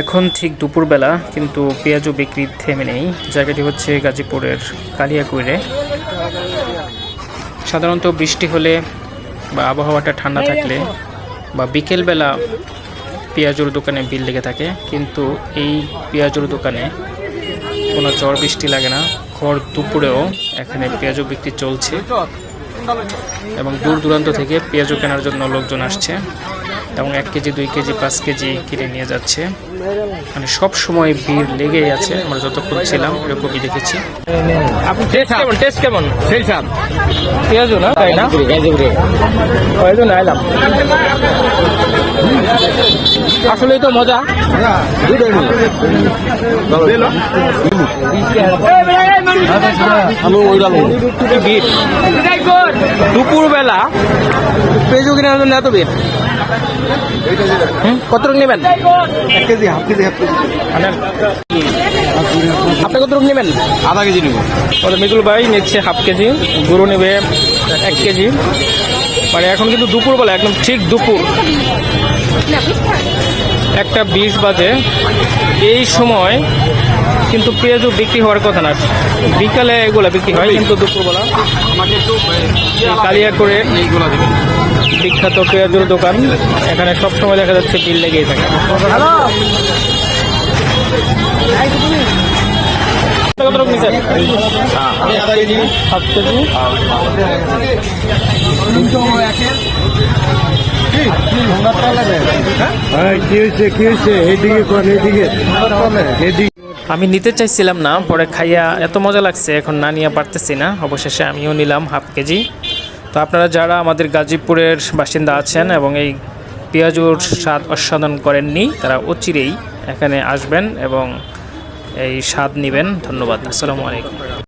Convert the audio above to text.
এখন ঠিক দুপুরবেলা, কিন্তু পেঁয়াজও বিক্রি থেমে নেই। জায়গাটি হচ্ছে গাজীপুরের কালিয়াকুইরে। সাধারণত বৃষ্টি হলে বা আবহাওয়াটা ঠান্ডা থাকলে বা বিকেলবেলা পেঁয়াজুর দোকানে বিল লেগে থাকে, কিন্তু এই পেঁয়াজুর দোকানে কোনো ঝড় বৃষ্টি লাগে না। ঘর দুপুরেও এখানে পেঁয়াজও বিক্রি চলছে। এবং দূর দূরান্ত থেকে পেঁয়াজও কেনার জন্য লোকজন আসছে এবং এক কেজি দুই কেজি পাঁচ কেজি কিনে নিয়ে যাচ্ছে। মানে সব সময় ভিড় লেগেই আছে আমরা যতক্ষণ ছিলাম এরকমই দেখেছি। আপনি টেস্ট কেমন? টেস্ট কেমন? সেই সাপ পেঁয়াজও না তাই না? আসলেই তো মজা। দুপুরবেলা পেঁয়াজও কেনার জন্য এত ভিড় কত রকম নেবেন? এক KG half KG half KG. আপনি কত রকম নেবেন? আধা কেজি নেব। মিতুল ভাই নিচ্ছে হাফ কেজি গরু নেবে এক কেজি। মানে এখন কিন্তু দুপুরবেলা একদম ঠিক দুপুর। একটা বিশ বাজে। এই সময় কিন্তু পেঁয়াজও বিক্রি হওয়ার কথা না। বিকালে এগুলো বিক্রি হয় কিন্তু দুপুরবেলা। কালিয়া করে বিখ্যাত পেঁয়াজুর দোকান। এখানে সব সময় দেখা যাচ্ছে বিল লেগেই থাকে। কত রকম কেজি। কি হয়েছে কি হয়েছে? এইদিকে কোন এইদিকে এইদিকে? আমি নিতে চাইছিলাম না পরে খাইয়া এত মজা লাগছে এখন না নিয়ে পারতেছি না। অবশেষে আমিও নিলাম হাফ কেজি। তো আপনারা যারা আমাদের গাজীপুরের বাসিন্দা আছেন এবং এই পেঁয়াজুর স্বাদ আস্বাদন করেননি তারা অচিরেই এখানে আসবেন এবং এই স্বাদ নেবেন। ধন্যবাদ। আসসালামু আলাইকুম।